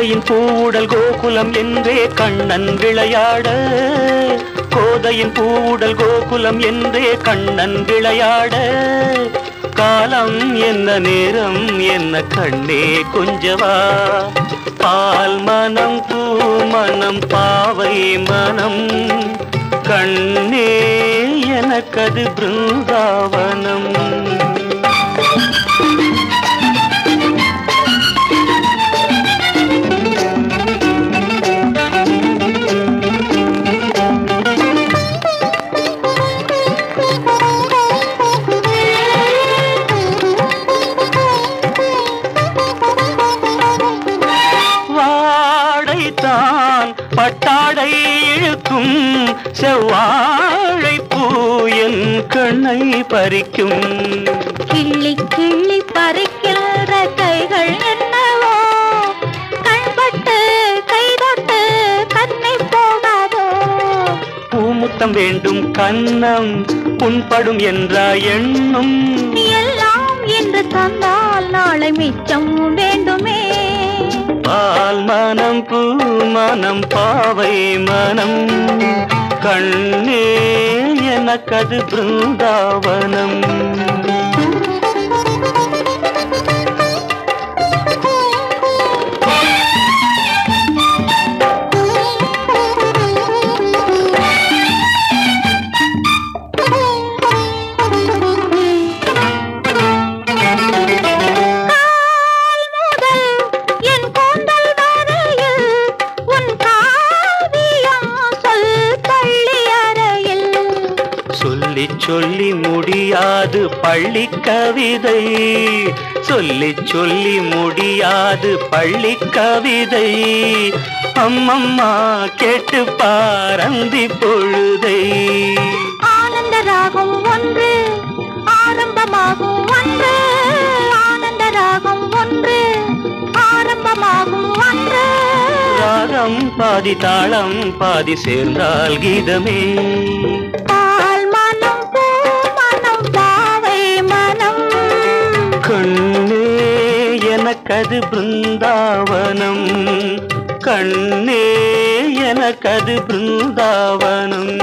கோதையின் பூவுடல் கோகுலம் என்றே கண்ணன் விளையாட. கோதையின் பூவுடல் கோகுலம் என்றே கண்ணன் விளையாட. காலம் என்ன நேரம் என்ன கண்ணே கொஞ்சவா? பால் மனம் பூ மனம் பாவை மனம். கண்ணே எனக்கது பிருந்தாவனம். பட்டாடை இழுக்கும் செவ்வாழை பூ என் கண்ணை பறிக்கும். கிள்ளி கிள்ளி பறிக்கின்ற கைகள் என்னவோ? கண்பட்டு கைதொட்டு கண்ணை போகாதோ பூமுத்தம் வேண்டும் கன்னம் புண்படும் என்ற எண்ணும். பூ மனம் பாவை மனம். கண்ணே எனக்கது பிருந்தாவனம். சொல்லி சொல்லி முடியாது பள்ளி கவிதை. சொல்லி சொல்லி முடியாது பள்ளி கவிதை. அம்மம்மா கேட்டு பாரந்தி பொழுதை. ஆனந்த ராகம் ஒன்று ஆரம்பமாகும் ஒன்று. ஆனந்த ராகம் ஒன்று ஆரம்பமாகும் ஒன்று. ராகம் பாதி தாளம் பாதி சேர்ந்தால் கீதமே. எனக்கது பிருந்தாவனம். கண்ணே எனக்கது பிருந்தாவனம்.